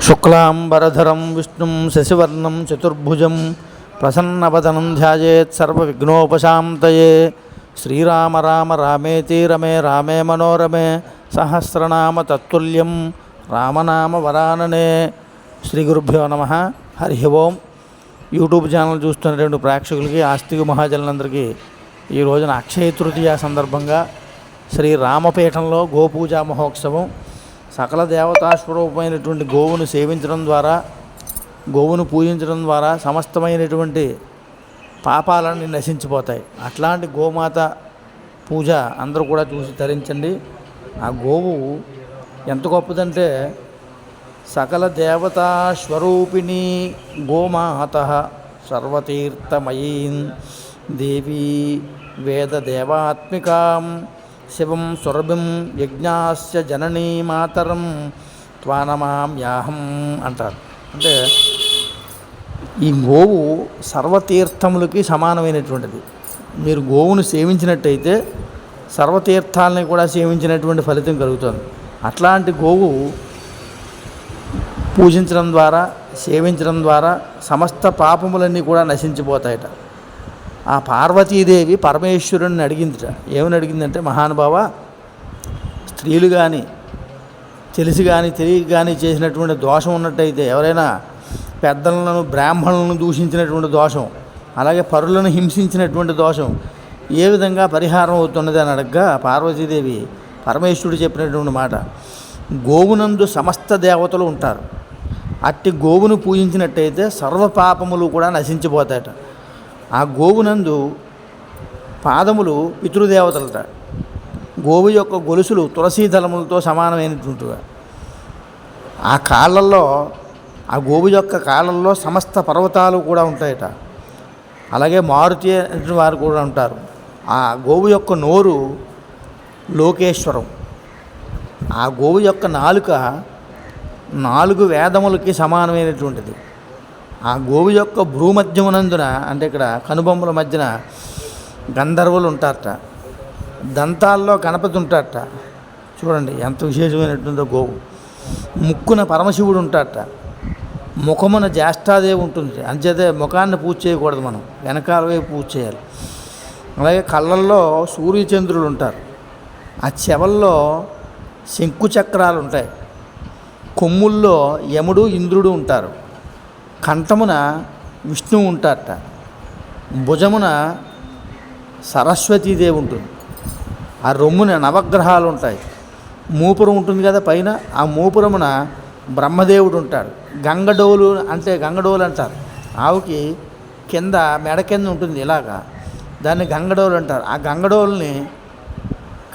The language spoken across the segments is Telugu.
శుక్లాంబరధరం విష్ణుం శశివర్ణం చతుర్భుజం ప్రసన్నవదనం ధ్యాయేత్ సర్వవిఘ్నోపశాంతయే శ్రీరామ రామ రామేతి రమే రామే మనోరమే సహస్రనామ తత్తుల్యం రామనామ వరాననే శ్రీ గురుభ్యో నమ హరి ఓం యూట్యూబ్ ఛానల్ చూస్తున్నటువంటి ప్రేక్షకులకి ఆస్తిక మహాజనులందరికీ ఈ రోజున అక్షయ తృతీయ సందర్భంగా శ్రీ రామపీఠంలో గోపూజా మహోత్సవం సకల దేవతా స్వరూపమైనటువంటి గోవును సేవించడం ద్వారా గోవును పూజించడం ద్వారా సమస్తమైనటువంటి పాపాలన్నీ నశించిపోతాయి. అట్లాంటి గోమాత పూజ అందరూ కూడా చూసి ధరించండి ఆ గోవు ఎంత గొప్పదంటే సకల దేవతా స్వరూపిణి గోమాత సర్వతీర్థమయీం దేవీ వేదదేవాత్మికాం శివం సురభిం యజ్ఞాస్య జననీ మాతరం త్వానమామ్యాహం అంటారు. అంటే ఈ గోవు సర్వతీర్థములకి సమానమైనటువంటిది. మీరు గోవును సేవించినట్టయితే సర్వతీర్థాలని కూడా సేవించినటువంటి ఫలితం కలుగుతుంది. అట్లాంటి గోవు పూజించడం ద్వారా సేవించడం ద్వారా సమస్త పాపములన్నీ కూడా నశించిపోతాయట. ఆ పార్వతీదేవి పరమేశ్వరుని అడిగిందిట. ఏమని అడిగిందంటే మహానుభావ స్త్రీలు కానీ తెలిసి కానీ తెలియక కానీ చేసినటువంటి దోషం ఉన్నట్టయితే ఎవరైనా పెద్దలను బ్రాహ్మణులను దూషించినటువంటి దోషం అలాగే పరులను హింసించినటువంటి దోషం ఏ విధంగా పరిహారం అవుతున్నది అని అడగ్గా పార్వతీదేవి పరమేశ్వరుడు చెప్పినటువంటి మాట. గోవునందు సమస్త దేవతలు ఉంటారు. అట్టి గోవును పూజించినట్టయితే సర్వపాపములు కూడా నశించిపోతాయట. ఆ గోవునందు పాదములు పితృదేవతలట. గోవు యొక్క గొలుసులు తులసీ దళములతో సమానమైనటువంటివి. ఆ కాళ్ళల్లో ఆ గోవు యొక్క కాళ్ళల్లో సమస్త పర్వతాలు కూడా ఉంటాయట. అలాగే మారుతి వారు కూడా ఉంటారు. ఆ గోవు యొక్క నోరు లోకేశ్వరం. ఆ గోవు యొక్క నాలుక నాలుగు వేదములకి సమానమైనటువంటిది. ఆ గోవు యొక్క భూమధ్యమునందున అంటే ఇక్కడ కనుబొమ్మల మధ్యన గంధర్వులు ఉంటారట. దంతాల్లో గణపతి ఉంటారట చూడండి ఎంత విశేషమైనట్టుందో గోవు. ముక్కున పరమశివుడు ఉంటారట. ముఖమున జ్యేష్ఠాదేవి ఉంటుంది. అంచేతే ముఖాన్ని పూజ చేయకూడదు మనం. వెనకాల వైపు పూజ చేయాలి. అలాగే కళ్ళల్లో సూర్యచంద్రులు ఉంటారు. ఆ చెవల్లో శంకు చక్రాలు ఉంటాయి. కొమ్ముల్లో యముడు ఇంద్రుడు ఉంటారు. కంఠమున విష్ణువు ఉంటారట. భుజమున సరస్వతీదేవి ఉంటుంది. ఆ రొమ్మున నవగ్రహాలు ఉంటాయి. మూపురం ఉంటుంది కదా పైన ఆ మూపురమున బ్రహ్మదేవుడు ఉంటాడు. గంగడోలు అంటే గంగడోలు అంటారు. ఆవుకి కింద మెడ కింద ఉంటుంది ఇలాగా. దాన్ని గంగడోలు అంటారు. ఆ గంగడోల్ని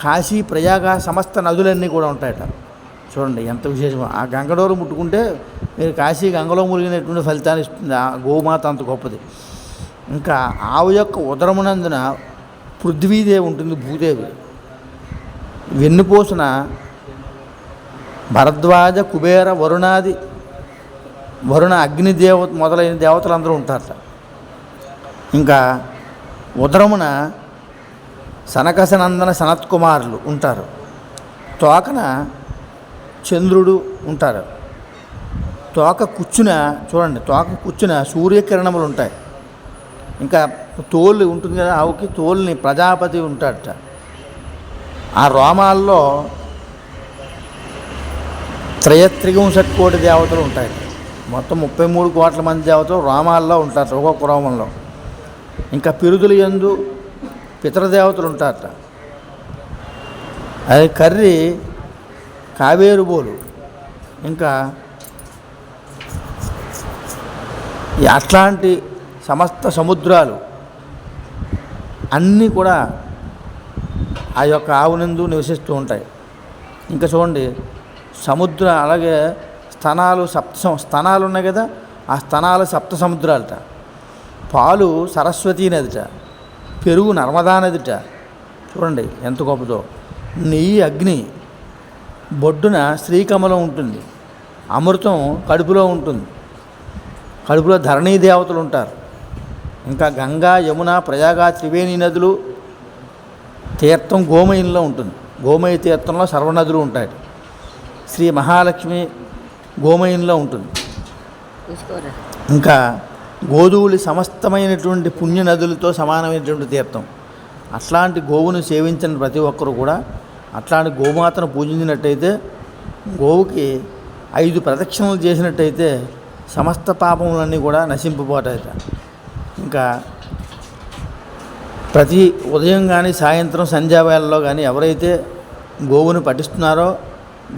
కాశీ ప్రయాగ సమస్త నదులన్నీ కూడా ఉంటాయట. చూడండి ఎంత విశేషమో. ఆ గంగడోరు ముట్టుకుంటే మీరు కాశీ గంగలో మురిగినటువంటి ఫలితాన్ని ఇస్తుంది. ఆ గోమాత అంత గొప్పది. ఇంకా ఆవు యొక్క ఉదరమునందున పృథ్వీదేవి ఉంటుంది భూదేవి. వెన్నుపోసిన భరద్వాజ కుబేర వరుణాది వరుణ అగ్నిదేవ మొదలైన దేవతలందరూ ఉంటారట. ఇంకా ఉదరమున సనకసనందన సనత్కుమారులు ఉంటారు. తోకన చంద్రుడు ఉంటారు. తోక కూర్చున చూడండి తోక కూర్చున సూర్యకిరణములు ఉంటాయి. ఇంకా తోలు ఉంటుంది కదా ఆవుకి తోలుని ప్రజాపతి ఉంటాడట. ఆ రోమాల్లో త్రయత్రిగుంశత్ కోటి దేవతలు ఉంటాయి. మొత్తం ముప్పై మూడు కోట్ల మంది దేవతలు రోమాల్లో ఉంటారు ఒక్కొక్క రోమంలో. ఇంకా పిరుదుల యందు పితృదేవతలు ఉంటారట. అది కర్రీ కావేరుబోలు ఇంకా ఈ అట్లాంటి సమస్త సముద్రాలు అన్నీ కూడా ఆ యొక్క ఆవునందు నివసిస్తూ ఉంటాయి. ఇంకా చూడండి సముద్ర అలాగే స్తనాలు సప్త సం- స్తనాలు ఉన్నాయి కదా ఆ స్తనాలు సప్త సముద్రాలట. పాలు సరస్వతీ నదిట పెరుగు నర్మదా నదిట. చూడండి ఎంత గొప్పదో. నెయ్యి అగ్ని బొడ్డున శ్రీకమలం ఉంటుంది. అమృతం కడుపులో ఉంటుంది. కడుపులో ధరణీ దేవతలు ఉంటారు. ఇంకా గంగా యమున ప్రయాగ త్రివేణి నదులు తీర్థం గోమయంలో ఉంటుంది. గోమయ తీర్థంలో సర్వనదులు ఉంటాయి. శ్రీ మహాలక్ష్మి గోమయంలో ఉంటుంది. ఇంకా గోధువులు సమస్తమైనటువంటి పుణ్య నదులతో సమానమైనటువంటి తీర్థం. అట్లాంటి గోవును సేవించిన ప్రతి ఒక్కరు కూడా అట్లాంటి గోమాతను పూజించినట్టయితే గోవుకి ఐదు ప్రదక్షిణలు చేసినట్టయితే సమస్త పాపములన్నీ కూడా నశింపిపోతాయట ఇంకా ప్రతి ఉదయం కానీ సాయంత్రం సంధ్యావేళలో కానీ ఎవరైతే గోవును పఠిస్తున్నారో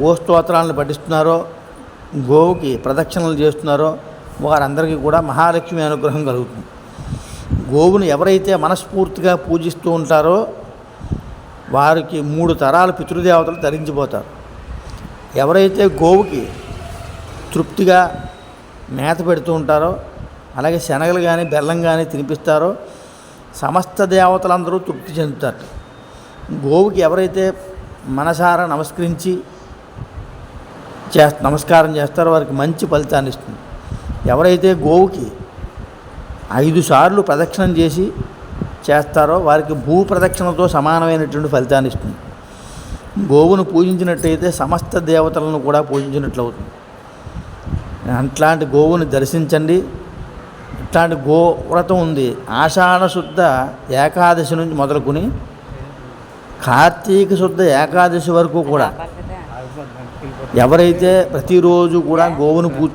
గోస్తోత్రాలను పఠిస్తున్నారో గోవుకి ప్రదక్షిణలు చేస్తున్నారో వారందరికీ కూడా మహాలక్ష్మి అనుగ్రహం కలుగుతుంది. గోవును ఎవరైతే మనస్ఫూర్తిగా పూజిస్తూ ఉంటారో వారికి మూడు తరాల పితృదేవతలు తరించిపోతారు. ఎవరైతే గోవుకి తృప్తిగా మేత పెడుతూ ఉంటారో అలాగే శనగలు కానీ బెల్లం కానీ తినిపిస్తారో సమస్త దేవతలందరూ తృప్తి చెందుతారు. గోవుకి ఎవరైతే మనసారా నమస్కరించి చే నమస్కారం చేస్తారో వారికి మంచి ఫలితాన్ని ఇస్తుంది. ఎవరైతే గోవుకి ఐదు సార్లు ప్రదక్షిణం చేసి చేస్తారో వారికి భూ ప్రదక్షిణతో సమానమైనటువంటి ఫలితాన్ని ఇస్తుంది. గోవును పూజించినట్టయితే సమస్త దేవతలను కూడా పూజించినట్లు అవుతుంది అట్లాంటి గోవుని దర్శించండి. ఇట్లాంటి గో వ్రతం ఉంది. ఆషాఢ శుద్ధ ఏకాదశి నుంచి మొదలుకొని కార్తీక శుద్ధ ఏకాదశి వరకు కూడా ఎవరైతే ప్రతిరోజు కూడా గోవును పూజ